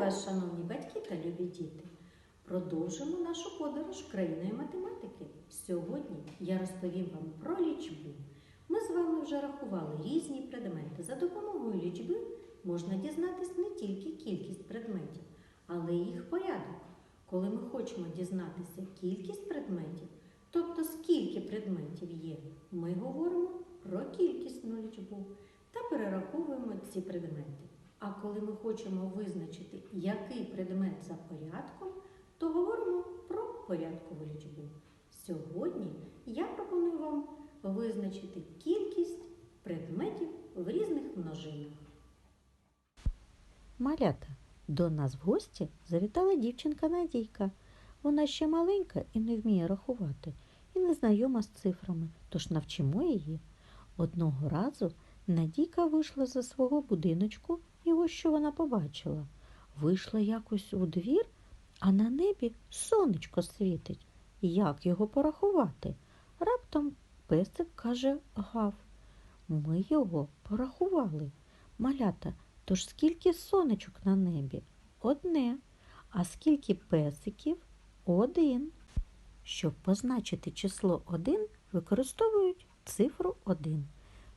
вас, шановні батьки та любі діти! Продовжимо нашу подорож країною математики. Сьогодні я розповім вам про лічбу. Ми з вами вже рахували різні предмети. За допомогою лічби можна дізнатись не тільки кількість предметів, але й їх порядок. Коли ми хочемо дізнатися кількість предметів, тобто скільки предметів є, ми говоримо про кількісну лічбу та перераховуємо ці предмети. А коли ми хочемо визначити, який предмет за порядком, то говоримо про порядкову лічбу. Сьогодні я пропоную вам визначити кількість предметів в різних множинах. Малята, до нас в гості завітала дівчинка Надійка. Вона ще маленька і не вміє рахувати, і не знайома з цифрами, тож навчимо її. Одного разу Надійка вийшла за свого будиночку, ось що вона побачила. Вийшла якось у двір, а на небі сонечко світить. Як його порахувати? Раптом песик каже гав. Ми його порахували. Малята, тож скільки сонечок на небі? Одне. А скільки песиків? Один. Щоб позначити число один, використовують цифру один.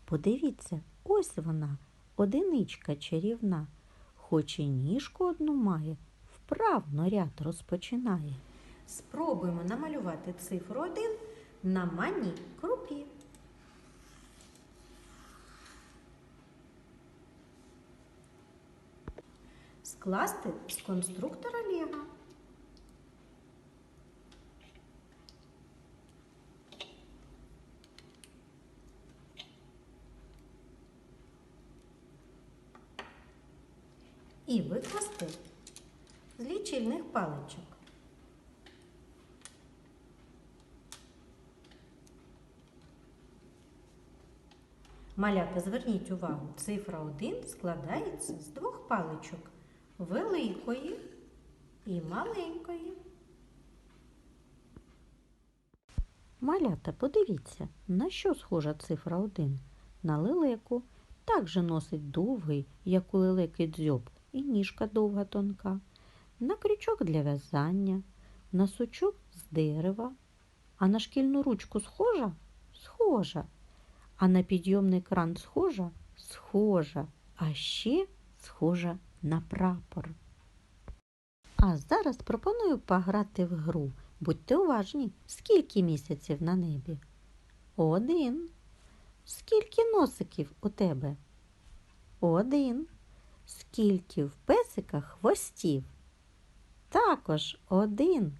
Подивіться, ось вона, одиничка чарівна. Хоч і ніжку одну має, вправно ряд розпочинає. Спробуємо намалювати цифру 1 на маній крупі. Скласти з конструктора Лего. І викласти з лічильних паличок. Малята, зверніть увагу, цифра 1 складається з двох паличок великої і маленької. Малята, подивіться, на що схожа цифра 1? На лелеку. Також носить довгий, як у лелеки дзьоб, і ніжка довга тонка. На крючок для в'язання, на сучок з дерева. А на шкільну ручку схожа? Схожа. А на підйомний кран схожа? Схожа. А ще схожа на прапор. А зараз пропоную пограти в гру. Будьте уважні, скільки місяців на небі? Один. Скільки носиків у тебе? Один. Скільки в песика хвостів? Також один.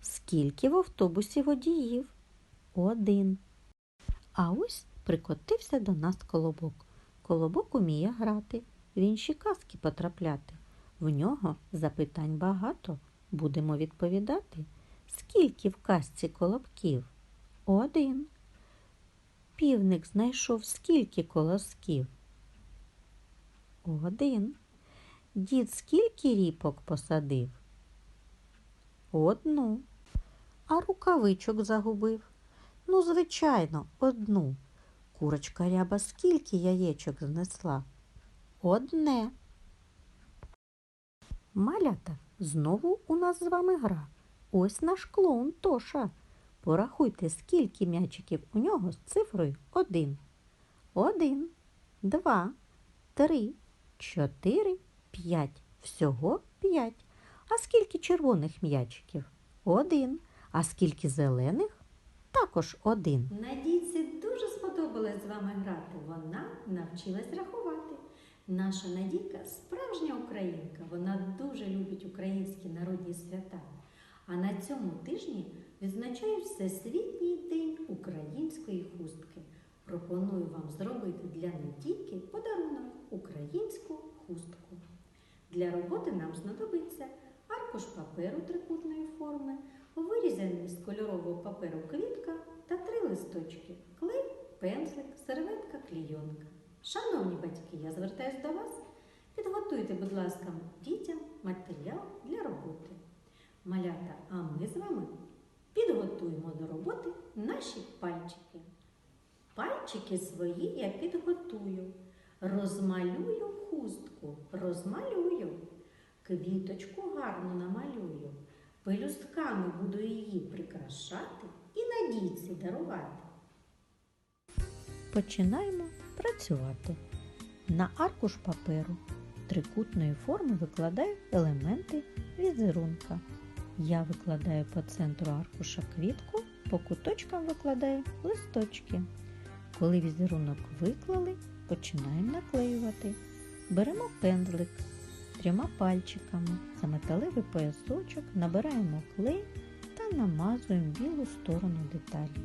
Скільки в автобусі водіїв? Один. А ось прикотився до нас колобок. Колобок уміє грати, в інші казки потрапляти. В нього запитань багато. Будемо відповідати. Скільки в казці колобків? Один. Півник знайшов скільки колосків? Один. Дід скільки ріпок посадив? Одну. А рукавичок загубив? Ну, звичайно, одну. Курочка ряба скільки яєчок знесла? Одне. Малята, знову у нас з вами гра. Ось наш клоун Тоша. Порахуйте, скільки м'ячиків у нього з цифрою один. Один, два, три, чотири, п'ять. Всього п'ять. А скільки червоних м'ячиків? Один. А скільки зелених? Також один. Надійці дуже сподобалось з вами грати. Вона навчилась рахувати. Наша Надійка справжня українка. Вона дуже любить українські народні свята. А на цьому тижні відзначають Всесвітній день української хустки. Пропоную вам зробити для Надійки подарунок українську хустку. Для роботи нам знадобиться аркуш паперу трикутної форми, вирізаний з кольорового паперу квітка та три листочки, клей, пензлик, серветка, клійонка. Шановні батьки, я звертаюся до вас. Підготуйте, будь ласка, дітям матеріал для роботи. Малята, а ми з вами підготуємо до роботи наші пальчики. Пальчики свої я підготую, розмалюю хустку, розмалюю. Квіточку гарно намалюю, пелюстками буду її прикрашати і надійці дарувати. Починаємо працювати. На аркуш паперу трикутної форми викладаю елементи візерунка. Я викладаю по центру аркуша квітку, по куточкам викладаю листочки. Коли візерунок виклали, починаємо наклеювати. Беремо пензлик трьома пальчиками за металевий поясочок, набираємо клей та намазуємо білу сторону деталі.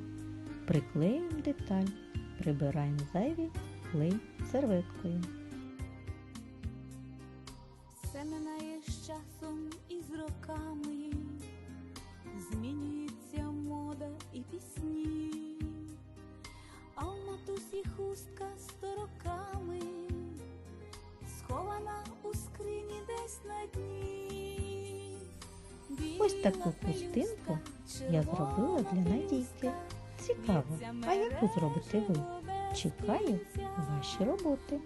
Приклеюємо деталь, прибираємо зайвий клей серветкою. Все минає з часом і з роками, Ось таку пустинку я зробила для Надійки. Цікаво, а яку зробите ви? Чекаю ваші роботи.